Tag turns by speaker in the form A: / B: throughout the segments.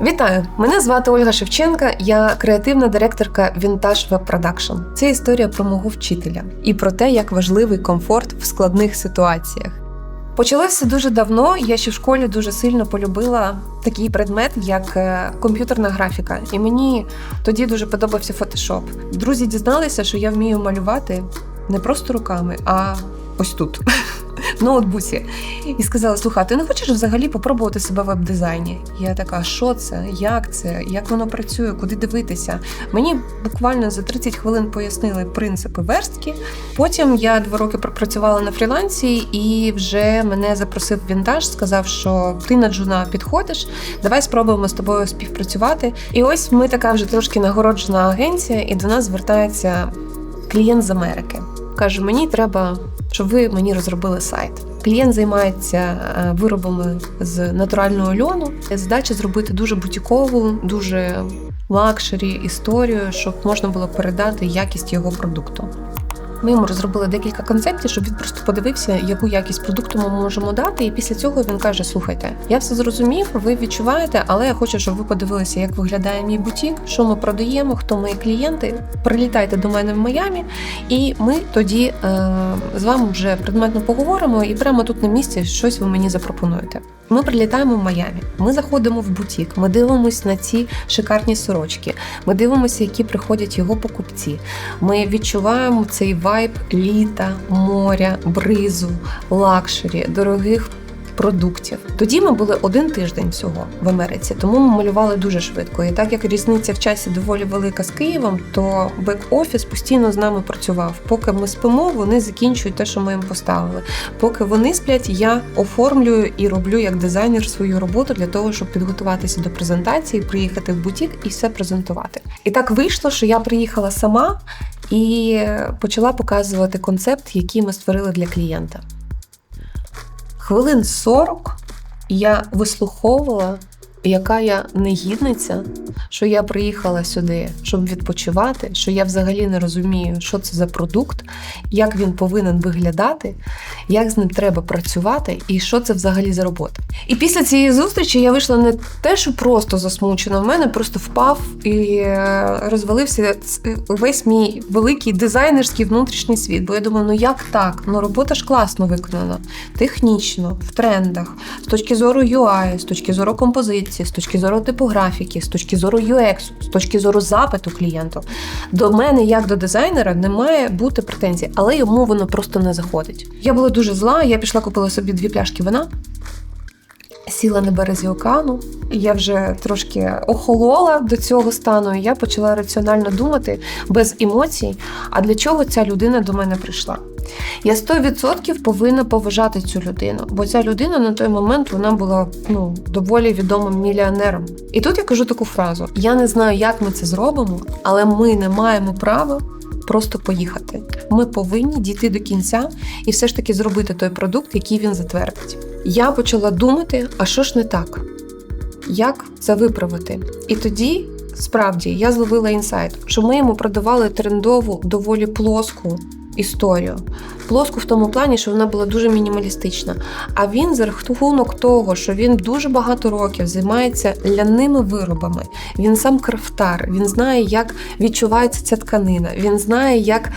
A: Вітаю! Мене звати Ольга Шевченка. Я креативна директорка Vintage Web Production. Це історія про мого вчителя і про те, як важливий комфорт в складних ситуаціях. Почалося дуже давно. Я ще в школі дуже сильно полюбила такий предмет, як е, комп'ютерна графіка. І мені тоді дуже подобався фотошоп. Друзі дізналися, що я вмію малювати не просто руками, а ось тут. в ноутбуці і сказала: слухай, ти не хочеш взагалі попробувати себе в веб-дизайні? Я така, що це, як це, як воно працює, куди дивитися? Мені буквально за 30 хвилин пояснили принципи верстки. Потім я два роки пропрацювала на фрілансі, і вже мене запросив вінтаж, сказав, що ти на джуна підходиш, давай спробуємо з тобою співпрацювати. І ось ми така вже трошки нагороджена агенція, і до нас звертається клієнт з Америки. Каже, мені треба щоб ви мені розробили сайт. Клієнт займається е, виробами з натурального льону. Задача зробити дуже бутікову, дуже лакшері історію, щоб можна було передати якість його продукту. Ми йому розробили декілька концептів, щоб він просто подивився, яку якість продукту ми можемо дати. І після цього він каже: Слухайте, я все зрозумів, ви відчуваєте, але я хочу, щоб ви подивилися, як виглядає мій бутік, що ми продаємо, хто мої клієнти. Прилітайте до мене в Майамі, і ми тоді е, з вами вже предметно поговоримо і прямо тут на місці щось ви мені запропонуєте. Ми прилітаємо в Майамі, ми заходимо в бутік, ми дивимося на ці шикарні сорочки, ми дивимося, які приходять його покупці. Ми відчуваємо цей вайб літа, моря, бризу, лакшері, дорогих продуктів. Тоді ми були один тиждень всього в Америці, тому ми малювали дуже швидко. І так як різниця в часі доволі велика з Києвом, то бек-офіс постійно з нами працював. Поки ми спимо, вони закінчують те, що ми їм поставили. Поки вони сплять, я оформлюю і роблю як дизайнер свою роботу для того, щоб підготуватися до презентації, приїхати в бутік і все презентувати. І так вийшло, що я приїхала сама і почала показувати концепт, який ми створили для клієнта. Хвилин 40 я вислуховувала яка я негідниця, що я приїхала сюди, щоб відпочивати, що я взагалі не розумію, що це за продукт, як він повинен виглядати, як з ним треба працювати і що це взагалі за робота. І після цієї зустрічі я вийшла не те, що просто засмучена, в мене просто впав і е, розвалився весь мій великий дизайнерський внутрішній світ. Бо я думаю, ну як так? Ну робота ж класно виконана, технічно, в трендах, з точки зору UI, з точки зору композиції з точки зору типографіки, з точки зору UX, з точки зору запиту клієнту. До мене, як до дизайнера, не має бути претензій, але йому воно просто не заходить. Я була дуже зла, я пішла купила собі дві пляшки вина. Сіла на березі океану, я вже трошки охолола до цього стану, і я почала раціонально думати без емоцій, а для чого ця людина до мене прийшла. Я 100% повинна поважати цю людину, бо ця людина на той момент вона була ну доволі відомим мільйонером. І тут я кажу таку фразу: я не знаю, як ми це зробимо, але ми не маємо права. Просто поїхати. Ми повинні дійти до кінця і все ж таки зробити той продукт, який він затвердить. Я почала думати, а що ж не так? Як це виправити? І тоді, справді, я зловила інсайт, що ми йому продавали трендову, доволі плоску історію. Плоску в тому плані, що вона була дуже мінімалістична. А він за рахунок того, що він дуже багато років займається ляними виробами. Він сам крафтар, він знає, як відчувається ця тканина, він знає, як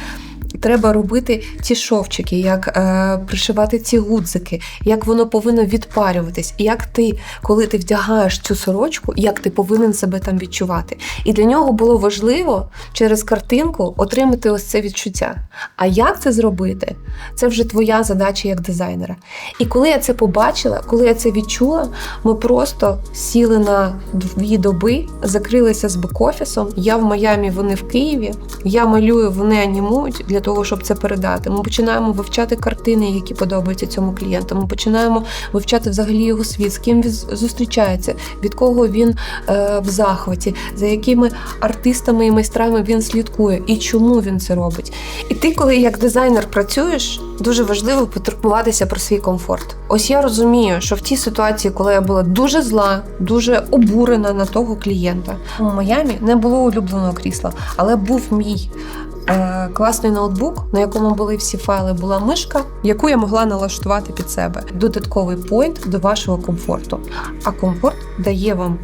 A: треба робити ці шовчики, як е, пришивати ці гудзики, як воно повинно відпарюватись, як ти, коли ти вдягаєш цю сорочку, як ти повинен себе там відчувати. І для нього було важливо через картинку отримати ось це відчуття. А як це зробити? Це вже твоя задача як дизайнера. І коли я це побачила, коли я це відчула, ми просто сіли на дві доби, закрилися з бек-офісом. Я в Майамі, вони в Києві. Я малюю, вони анімують для того, щоб це передати. Ми починаємо вивчати картини, які подобаються цьому клієнту. Ми починаємо вивчати взагалі його світ, з ким він зустрічається, від кого він е, в захваті, за якими артистами і майстрами він слідкує і чому він це робить. І ти, коли як дизайнер працюєш, дуже важливо потурбуватися про свій комфорт. Ось я розумію, що в тій ситуації, коли я була дуже зла, дуже обурена на того клієнта, у Майамі не було улюбленого крісла, але був мій класний ноутбук, на якому були всі файли, була мишка, яку я могла налаштувати під себе. Додатковий поінт до вашого комфорту. А комфорт дає вам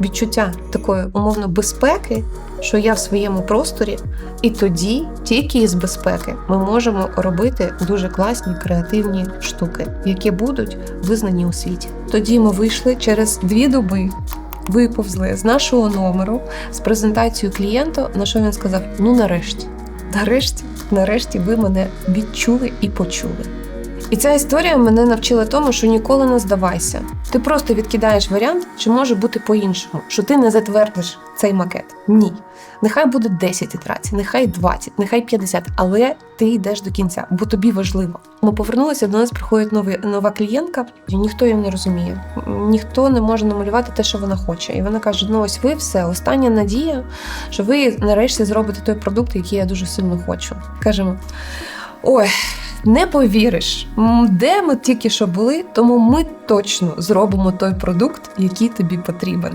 A: відчуття такої умовно безпеки, що я в своєму просторі, і тоді, тільки із безпеки, ми можемо робити дуже класні креативні штуки, які будуть визнані у світі. Тоді ми вийшли через дві доби. Виповзли з нашого номеру з презентацією клієнта, на що він сказав: Ну, нарешті, нарешті, нарешті, ви мене відчули і почули. І ця історія мене навчила тому, що ніколи не здавайся. Ти просто відкидаєш варіант, що може бути по-іншому, що ти не затвердиш цей макет. Ні. Нехай буде 10 ітерацій, нехай 20, нехай 50, але ти йдеш до кінця, бо тобі важливо. Ми повернулися, до нас приходить нові, нова клієнтка, і ніхто її не розуміє. Ніхто не може намалювати те, що вона хоче. І вона каже: ну ось ви все, остання надія, що ви нарешті зробите той продукт, який я дуже сильно хочу. Кажемо: ой. Не повіриш, де ми тільки що були, тому ми точно зробимо той продукт, який тобі потрібен.